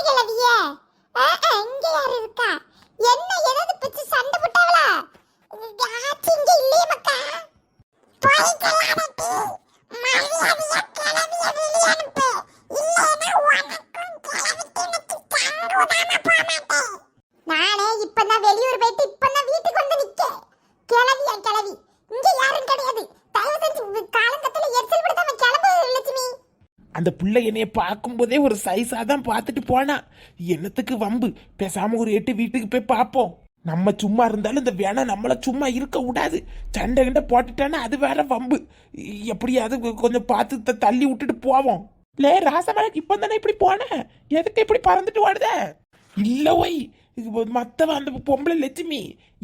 கிழவிய இங்க யாரு இருக்கா? என்ன ஏதாவது பிச்சு சண்டை போட்டாவளா? ஆச்சு இங்க இல்லையே மக்கா. நானே இப்பதான் வெளியூர் போயிட்டு இப்பதான் வீட்டுக்கு வந்து நிக்க கிளவி அந்த பிள்ளை என்னைய பார்க்கும்போதே ஒரு சைஸாக தான் பார்த்துட்டு போனா. என்னத்துக்கு வம்பு? பேசாம ஒரு எட்டு வீட்டுக்கு போய் பார்ப்போம். நம்ம சும்மா இருந்தாலும் இந்த வேணா நம்மள சும்மா இருக்க விடாது. சண்டை கிண்ட போட்டுட்டானா அது வேற வம்பு. எப்படியாவது கொஞ்சம் பார்த்து தள்ளி விட்டுட்டு போவோம். லே ராசமலக்கு இப்போ தானே இப்படி போனேன் எதுக்கு இப்படி பறந்துட்டு ஓடுத? இல்லை ஒய் மற்றவன் அந்த பொம்பளை லட்சுமி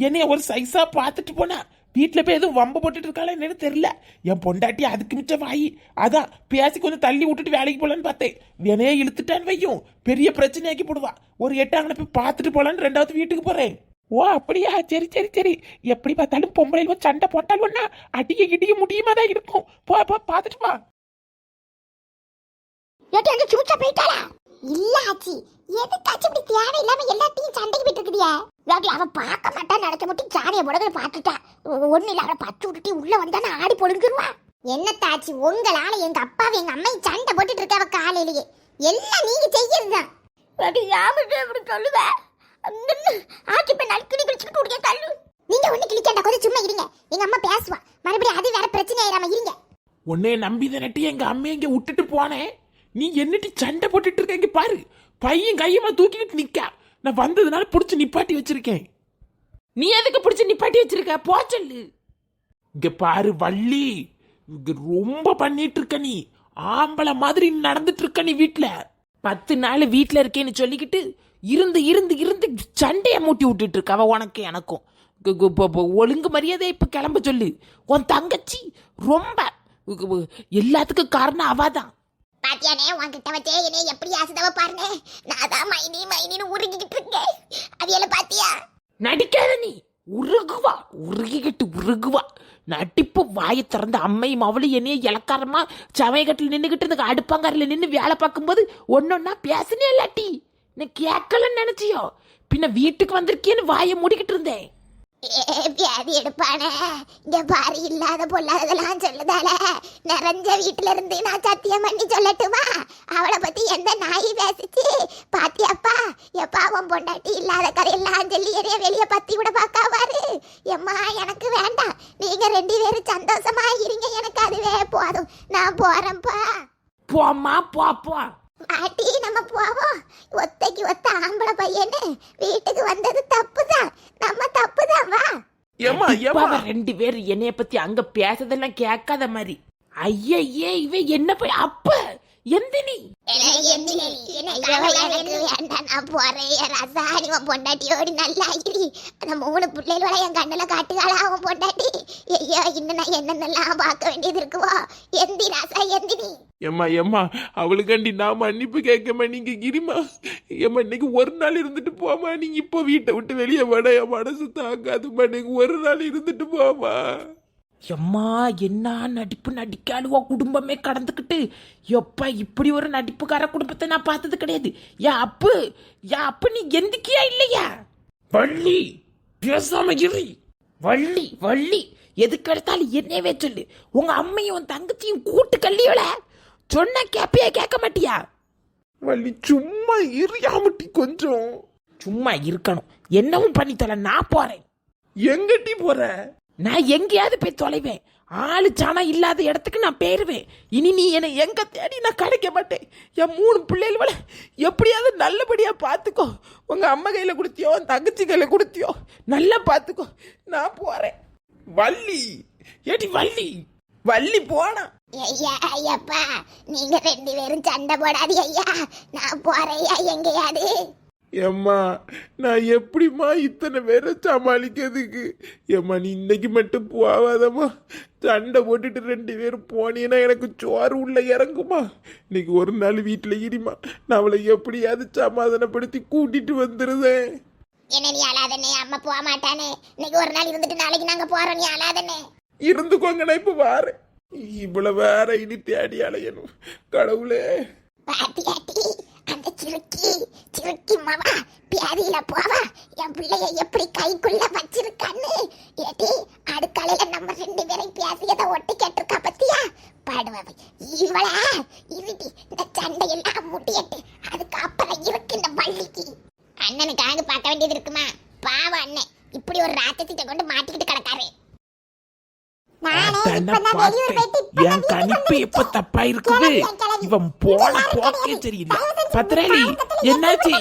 என்னைய ஒரு சைஸாக பார்த்துட்டு போனா. வீட்டில் போய் எதுவும் வம்பு போட்டுட்டு இருக்காளா என்னன்னு தெரியல. என் பொண்டாட்டி அதுக்கு மிச்சம் வாயி. அதான் பேசி கொஞ்சம் தள்ளி விட்டுட்டு வேலைக்கு போகலான்னு பார்த்தேன். வினையே இழுத்துட்டான்னு வையும். பெரிய பிரச்சனையாக்கி போடுவா. ஒரு எட்டாங்கனை போய் பார்த்துட்டு போகலான்னு ரெண்டாவது வீட்டுக்கு போகிறேன் ஓ அப்படியா? சரி சரி சரி. எப்படி பார்த்தாலும் பொம்பளை சண்டை போட்டாலும் அடிக்க கிட்டிக்க முடியுமா தான் இருக்கும். போ பார்த்துட்டு வா. ஏட்டி அங்க போயிட்டாளா? இல்ல ஆச்சி. எதுக்காச்சும் இப்படி தேவையில்லாம எல்லாத்தையும் சண்டைக்கு விட்டு இருக்குதியா அவன் பார்க்க மாட்டா நினைச்ச மட்டும் சாணிய புடவை பார்த்துட்டா. ஒண்ணு இல்ல அவளை பச்சு விட்டுட்டு உள்ள வந்தானே ஆடி பொழுங்கிருவா. என்ன தாச்சி உங்களால எங்க அப்பாவை எங்க அம்மையும் சண்டை போட்டுட்டு இருக்காவ காலையிலேயே. எல்லாம் நீங்க செய்யறதுதான் ஏட்டி யாமிட்டு இப்படி சொல்லுவ? ஆச்சி இப்ப நல்கிடி கிழிச்சுக்கிட்டு உடைய தள்ளு. நீங்க ஒண்ணு கிழிக்காண்டா கொஞ்சம் சும்மா இருங்க. எங்க அம்மா பேசுவா. மறுபடியும் அது வேற பிரச்சனை ஆயிராம இருங்க. உன்னைய நம்பி தானட்டி எங்க அம்மையை இங்க விட்டுட்டு போனேன். நீ என்னட்டி சண்டை போட்டுட்டு இருக்க? இங்க பாரு. பையன் கையமா தூக்கிட்டு நிக்க. நான் வந்ததுனால புடிச்சு நிப்பாட்டி வச்சிருக்கேன். நீ எதுக்கு புடிச்சு நிப்பாட்டி வச்சிருக்க? போ சொல்லு. இங்க பாரு வள்ளி. இங்க ரொம்ப பண்ணிட்டு இருக்க நீ. ஆம்பளை மாதிரி நடந்துட்டு இருக்க நீ வீட்டுல பத்து நாள் வீட்டில் இருக்கேன்னு சொல்லிக்கிட்டு இருந்து இருந்து இருந்து சண்டையை மூட்டி விட்டுட்டு இருக்க. அவ உனக்கு எனக்கும். இப்போ- ஒழுங்கு மரியாதை இப்ப கிளம்ப சொல்லு. உன் தங்கச்சி ரொம்ப எல்லாத்துக்கும் காரணம் அவதான். பாத்தியானே உன்கிட்ட வச்சே என்னை எப்படி ஆசுதவ பாருங்க நான் தான் மைனி மைனின்னு உருகிக்கிட்டு இருக்கேன். அவியல பாத்தியா? நடிக்காத நீ. உருகுவா. உருகிக்கிட்டு உருகுவா. நடிப்பு வாயை திறந்த அம்மையும் அவளும் என்னைய இலக்காரமா சமயக்கட்டில் நின்றுகிட்டு இருந்த அடுப்பாங்காரில் நின்று வேலை பார்க்கும்போது ஒன்னொன்னா பேசுனே இல்லாட்டி. நான் கேட்கலன்னு நினைச்சியோ? பின்ன வீட்டுக்கு வந்திருக்கேன்னு வாயை மூடிக்கிட்டு இருந்தேன். வியாதி எடுப்பானே. இங்க பாரு இல்லாத பொல்லாததெல்லாம் சொல்லுதால நிறைஞ்ச வீட்டுல இருந்து நான் சத்தியம் பண்ணி சொல்லட்டுமா? அவளை பத்தி எந்த நாய் பேசிச்சு. பாத்தியாப்பா எப்பா அவன் பொண்டாட்டி இல்லாத கதையெல்லாம் சொல்லி என்னைய வெளிய பத்தி விட பாக்காவாரு எம்மா எனக்கு வேண்டாம். நீங்க ரெண்டு பேரும் சந்தோஷமா இருங்க எனக்கு அதுவே போதும். நான் போறேன்ப்பா. போம்மா போ போ. பாட்டி நம்ம போவோம் ஒத்தைக்கு ஒத்த ஆம்பளை பையனு வீட்டுக்கு வந்தது தப்புதான் நம்ம தப்புதான் வா ஏமா ஏமா ரெண்டு பேரும் என்னைய பத்தி அங்க பேசுறதெல்லாம் கேட்காத மாதிரி ஐயே இவ என்ன போய் அப்ப எந்த நீ நான் போறேன் ரசாணி உன் பொண்டாட்டியோடு நல்லா அந்த மூணு பிள்ளைகளோட என் கண்ணுல காட்டுகாளா அவன் பொண்டாட்டி ஐயோ இன்னும் நான் என்னென்னலாம் பார்க்க வேண்டியது இருக்குவோ? எந்தி ராசா எந்தினி ஏம்மா ஏம்மா அவளுக்காண்டி நான் மன்னிப்பு கேட்கமா நீங்க இருமா ஏம்மா இன்னைக்கு ஒரு நாள் இருந்துட்டு போமா நீங்க இப்போ வீட்டை விட்டு வெளியே வாட என் மனசு தாங்காதுமா நீங்க ஒரு நாள் இருந்துட்டு போமா எம்மா என்ன நடிப்பு நடிக்காளுவோ குடும்பமே கடந்துக்கிட்டு. எப்பா இப்படி ஒரு நடிப்புக்கார குடும்பத்தை நான் பார்த்தது கிடையாது. யா அப்பு யா அப்பு நீ எந்திக்கியா இல்லையா? வள்ளி பேசாம இரு. வள்ளி வள்ளி. எதுக்கு எடுத்தாலும் என்னவே சொல்லு. உங்க அம்மையும் உன் தங்கச்சியும் கூட்டு கல்லியோல சொன்னா கேப்பியா கேட்க மாட்டியா? வள்ளி சும்மா இருயாமட்டி கொஞ்சம். சும்மா இருக்கணும். என்னவும் பண்ணி தொலை நான் போறேன். எங்கட்டி போற? நான் எங்கேயாவது போய் தொலைவேன். ஆளு சாணா இல்லாத இடத்துக்கு நான் போயிருவேன். இனி நீ என்னை எங்க தேடி நான் கிடைக்க மாட்டேன். என் மூணு பிள்ளைகள எப்படியாவது நல்லபடியா பார்த்துக்கோ உங்க அம்மா கையில கொடுத்தியோ உன் தங்கச்சி கையில கொடுத்தியோ நல்லா பார்த்துக்கோ நான் போறேன். வள்ளி. ஏடி வள்ளி? வள்ளி போனா ஐயா ஐயப்பா நீங்க ரெண்டு பேரும் சண்டை போடாதீங்க ஐயா. நான் போறேன் ஐயா எங்கேயாவது. ஏம்மா நான் எப்படிம்மா இத்தனை பேரை சமாளிக்கிறதுக்கு? ஏம்மா நீ இன்னைக்கு மட்டும் போவாதம்மா. சண்டை போட்டுட்டு ரெண்டு பேரும் போனீங்கன்னா எனக்கு சோறு உள்ள இறங்குமா? இன்னைக்கு ஒரு நாள் வீட்டில் இருமா. நான் அவளை எப்படியாவது சமாதானப்படுத்தி கூட்டிட்டு வந்துருதேன். என்ன நீ அழாதண்ணே? அம்மா போக மாட்டானே. இன்னைக்கு ஒரு நாள் இருந்துட்டு நாளைக்கு நாங்க போறோம். நீ அழாதண்ணே. இருந்துக்கோங்க நான் இப்போ வாரேன். இவ்வளவு வேற இனி தேடி அலையணும். கடவுளே. பாட்டியாட்டி அந்த சிறுக்கி சிறுக்கி மாவா பியாதியில போவா. என் பிள்ளைய எப்படி கைக்குள்ள வச்சிருக்கான்னு ஏடி அடுக்கலையில நம்ம ரெண்டு பேரும் பேசியதை ஒட்டி கேட்டிருக்கா பத்தியா பாடுவாவை இவள இருடி இந்த சண்டையெல்லாம் முட்டியட்டு அதுக்கு அப்புறம் இருக்கு இந்த வள்ளிக்கு அண்ணனுக்காக பார்க்க வேண்டியது இருக்குமா பாவம் அண்ணன் இப்படி ஒரு ராத்தத்திட்ட கொண்டு மாட்டிக்கிட்டு கிடக்காரு அதான பார்த்தேன். என் கணிப்பு எப்ப தப்பா இருக்குது இவன் போன போக்கே சரியில்லை என்னாச்சு?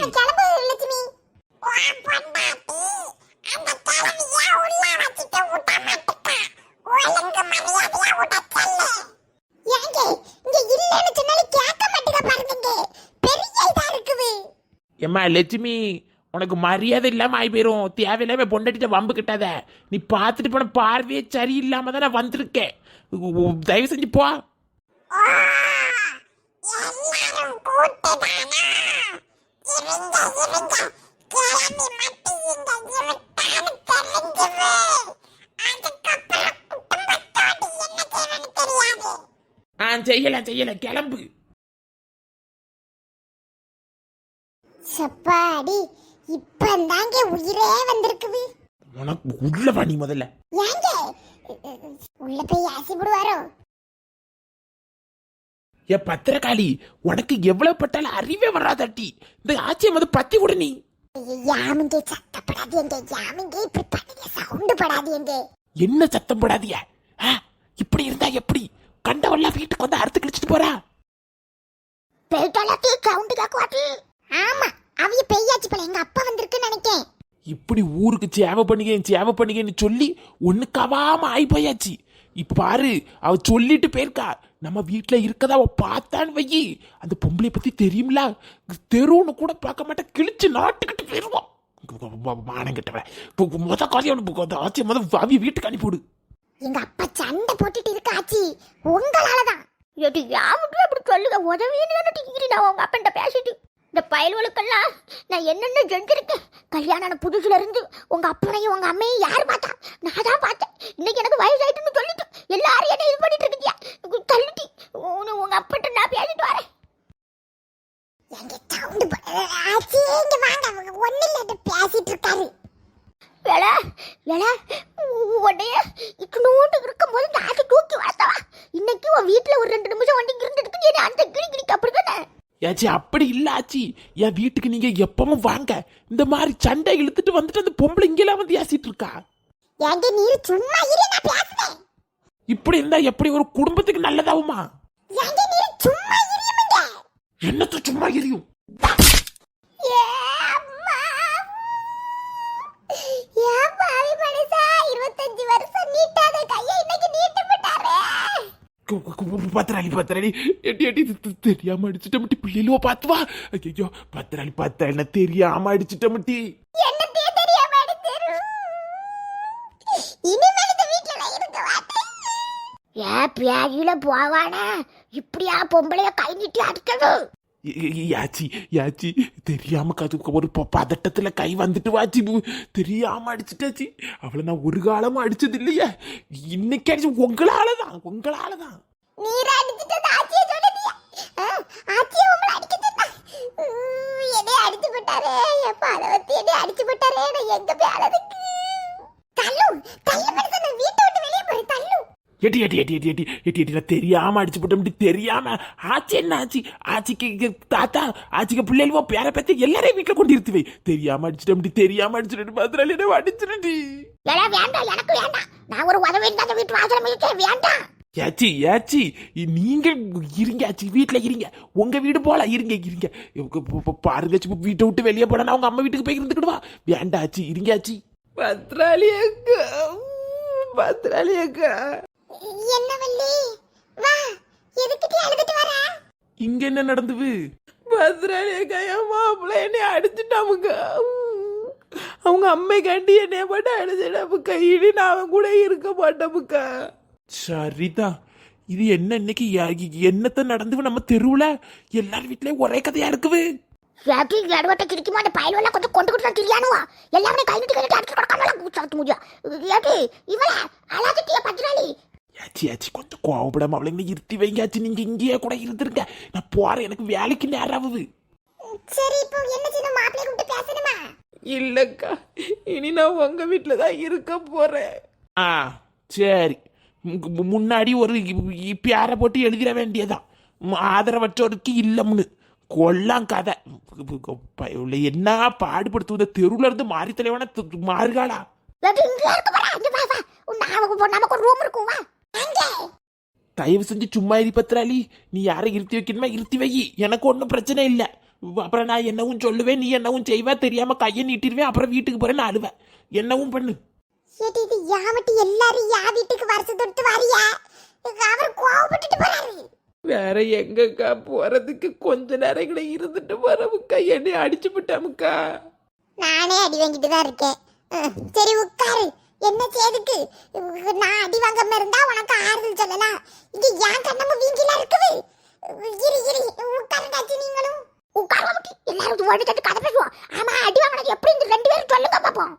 எம்மா லட்சுமி உனக்கு மரியாதை இல்லாம ஆகி போயிரும் தேவையில்லாம பொண்டாட்டிட்ட வம்பு கிட்டாத. நீ பார்த்துட்டு போன பார்வையே சரியில்லாம தான் நான் வந்திருக்கேன் தயவு செஞ்சு போ. ஆ செய்யலாம் செய்யலாம். கிளம்பு. சப்பாடி இப்பந்தாங்க உயிரே வந்திருக்குது. உனக்கு உள்ள நீ முதல்ல. ஏங்க உள்ள போய் ஆசைப்படுவாரோ ஏ பத்திரகாளி உனக்கு எவ்வளவு பட்டாலும் அறிவே வராதட்டி. இந்த ஆட்சியம் வந்து பத்தி விடு நீ. யாமிங்க சத்தப்படாது எங்க யாமிங்க இப்படி பண்ணுங்க சவுண்டு படாது எங்க என்ன சத்தம் போடாதிய இப்படி இருந்தா எப்படி? கண்டவெல்லாம் வீட்டுக்கு வந்து அறுத்து கிழிச்சிட்டு போறா. பெய்டாலத்தையும் சவுண்டு கேக்குவாட்டி ஆமா அவிய பெய்யாச்சு போல. எங்க அப்பா வந்திருக்குன்னு நினைக்கேன். இப்படி ஊருக்கு சேவை பண்ணுங்க சேவை பண்ணுங்கன்னு சொல்லி ஒண்ணுக்காவாம ஆகி போயாச்சு. இப்ப பாரு அவ சொல்லிட்டு போயிருக்கா. நம்ம வீட்டுல இருக்கதா அவ பார்த்தான்னு வையி. அந்த பொம்பளை பத்தி தெரியும்ல? தெருவுன்னு கூட பார்க்க மாட்டா. கிழிச்சு நாட்டுக்கிட்டு போயிருவோம் மானம் கிட்டவன் முத காரியம் ஆச்சு முத அவிய வீட்டுக்கு அனுப்பிவிடு எங்க அப்பா சண்டை போட்டுட்டு இருக்காச்சி. உங்களாலதான். எது யாமுட்டு அப்படி சொல்லுங்க. உதவின்னு தானே நான் உங்க அப்பன்ட்ட பேசிட்டு இந்த பயல்களுக்கெல்லாம் நான் என்னென்ன செஞ்சிருக்கேன்? கல்யாணம் புதுசுல இருந்து உங்க அப்பனையும் உங்க அம்மையும் யார் பார்த்தா? நான் தான் பார்த்தேன். இன்னைக்கு எனக்கு வயசாயிட்டுன்னு சொல்லிட்டு எல்லாரும் என்ன இது பண்ணிட்டு இருக்கியா தள்ளிட்டு உங்க அப்பன்ட்ட நான் பேசிட்டு வரேன். பேசிட்டு இருக்காரு. வேலை வேலை உடைய இட்னோண்டு இருக்கும்போது இந்த ஆசை தூக்கி வளர்த்தவா? இன்னைக்கு உன் வீட்டுல ஒரு ரெண்டு நிமிஷம் வண்டி இருந்துட்டு நீ அந்த கிளி கிளிக்கு அப்படிதானே? ஏச்சி அப்படி இல்ல ஆச்சி. என் வீட்டுக்கு நீங்க எப்பவும் வாங்க. இந்த மாதிரி சண்டை இழுத்துட்டு வந்துட்டு அந்த பொம்பளை இங்கெல்லாம் வந்து ஏசிட்டு இருக்கா? நீர் சும்மா இரு நான் பேசுறேன். இப்படி இருந்தா எப்படி ஒரு குடும்பத்துக்கு நல்லதாகுமா சும்மா இருமுங்க என்னத்த சும்மா எரியும் வருஷம் நீட்டாத கையை இன்னைக்கு நீட்டு விட்டாரே கு- கு- கு- பத்திராளி பத்திராளி எட்டி எட்டி தெரியாம அடிச்சுட்ட மட்டி பிள்ளையிலோ பார்த்து வா ஐயோ பத்திராளி பத்திராளி தெரியாம அடிச்சுட்ட மட்டி. ஏ பியாகில போவானா. இப்படியா பொம்பளைய கை நீட்டி ஏ- யாச்சி யாச்சி. தெரியாம கது ஒரு பதட்டத்துல கை வந்துட்டு வாச்சி தெரியாம அடிச்சுட்டாச்சி அவளை நான் ஒரு காலமும் அடிச்சது இல்லையே இன்னைக்கு அடிச்சு உங்களாலதான் உங்களாலதான். நீர் அடிச்சிட்டு ஆச்சிய சொல்லுதியா ஆச்சிய உங்களை அடிக்கிட்டு என்னை அடிச்சு போட்டாரே. என் பழவத்தி என்னை அடிச்சு போட்டாரே. நான் எங்க போய் அழதுக்கு தள்ளு. தள்ளு மனுஷன் வீட்டை விட்டு வெளியே போய் தள்ளு. எட்டி எட்டி எட்டி எட்டி எட்டி எட்டி எட்டி நான் தெரியாம அடிச்சு போட்டோம் தெரியாம. ஆச்சி என்ன ஆச்சு? ஆச்சிக்கு தாத்தா ஆச்சிக்கு பிள்ளைகளோ பேர பேத்த எல்லாரையும் வீட்டுல கொண்டு இருத்துவை தெரியாம அடிச்சிட்டோம் தெரியாம அடிச்சிட்டு என்ன அடிச்சிருடி. வேண்டாம். எனக்கு வேண்டாம். நான் ஒரு உதவி இல்லாத வீட்டு இருக்கேன் வேண்டாம். ஏச்சி ஏச்சி நீங்க இருங்க ஆச்சி வீட்டுல இருங்க. உங்க வீடு போல இருங்க இருங்க. இவங்க ப- ப- பாருங்க வீட்டை விட்டு வெளியே போனா அவங்க அம்மா வீட்டுக்கு போய் இருந்துக்கிடுவா? வேண்டாம் ஆச்சி இருங்க ஆச்சி பத்ராளி அக்கா பத்ராளி அக்கா. என்ன வள்ளி? வா எதுக்கிட்டே அழுதுட்டு வர? இங்க என்ன நடந்தது? பத்ராளி அக்கா என் மாப்பிள்ள என்னை அடிச்சுட்டாமுங்க அவங்க அம்மை கண்டி என்னைய போட்டு அடிச்சிடாமுக்கா இனி நான் கூட இருக்க மாட்டேமுக்கா சரிதான் இது என்ன இன்னைக்கு என்னத்த நடந்து நம்ம தெருவுல? எல்லார் வீட்லயும் ஒரே கதையா இருக்குது. ஏட்டி எடவட்ட கிடிக்குமா அந்த பயல் எல்லாம் கொஞ்சம் கொண்டு கொடுத்தா தெரியானுவா? எல்லாமே கை நீட்டி கை அடிச்சு கொடுக்காமலாம் கூச்சாத்து முடியா? ஏட்டி இவள ஆச்சி கொஞ்சம் கோவப்படாம அவளை இருத்தி வைங்க ஆச்சி நீங்க இங்கேயே கூட இருந்துருங்க. நான் போறேன் எனக்கு வேலைக்கு நேரம் ஆகுது சரி இப்போ என்ன செய்யணும்? மாப்பிள்ளை கூப்பிட்டு பேசணுமா? இல்லக்கா இனி நான் உங்க வீட்டில் தான் இருக்க போறேன். ஆ சரி. முன்னாடி ஒரு பேரை போட்டு எழுதிட வேண்டியதான் ஆதரவற்றோருக்கு இல்லம்னு. கொல்லாம் கதை. என்ன பாடுபடுத்துவத? தெருவுல இருந்து மாறி தலைவன மாறுகாளா? தயவு செஞ்சு சும்மா இரு நீ யாரை இருத்தி வைக்கணுமா இருத்தி வை. எனக்கு ஒன்றும் பிரச்சனை இல்லை. அப்புறம் நான் என்னவும் சொல்லுவேன். நீ என்னவும் செய்வ. தெரியாம கையை நீட்டிடுவேன். அப்புறம் வீட்டுக்கு போறேன்னு அழுவேன் என்னவும் பண்ணு. ஏடி இது யாமட்டி எல்லாரும் யா வீட்டுக்கு வருஷ தொட்டு வரியா? அவர் கோவப்பட்டுட்டு போறாரு. வேற எங்கக்கா போறதுக்கு கொஞ்ச நேரம் கூட இருந்துட்டு வரவுக்கா? என்னை அடிச்சு விட்டாமுக்கா நானே அடி வாங்கிட்டு தான் இருக்கேன். அஹ், சரி உட்காரு. என்ன செய்துக்கு நான் அடி வாங்காம இருந்தா உனக்கு ஆறுதல் சொல்லலாம். இங்க ஏன் கண்ணமும் வீங்கில இருக்குது. இரு இரு உட்காருண்டாச்சு நீங்களும். உட்கார எல்லாரும் ஓடி தட்டு கதை பேசுவோம். ஆமா அடி வாங்கினது எப்படி? இந்த ரெண்டு பேரும் சொல்லுங்க பாப்போம்.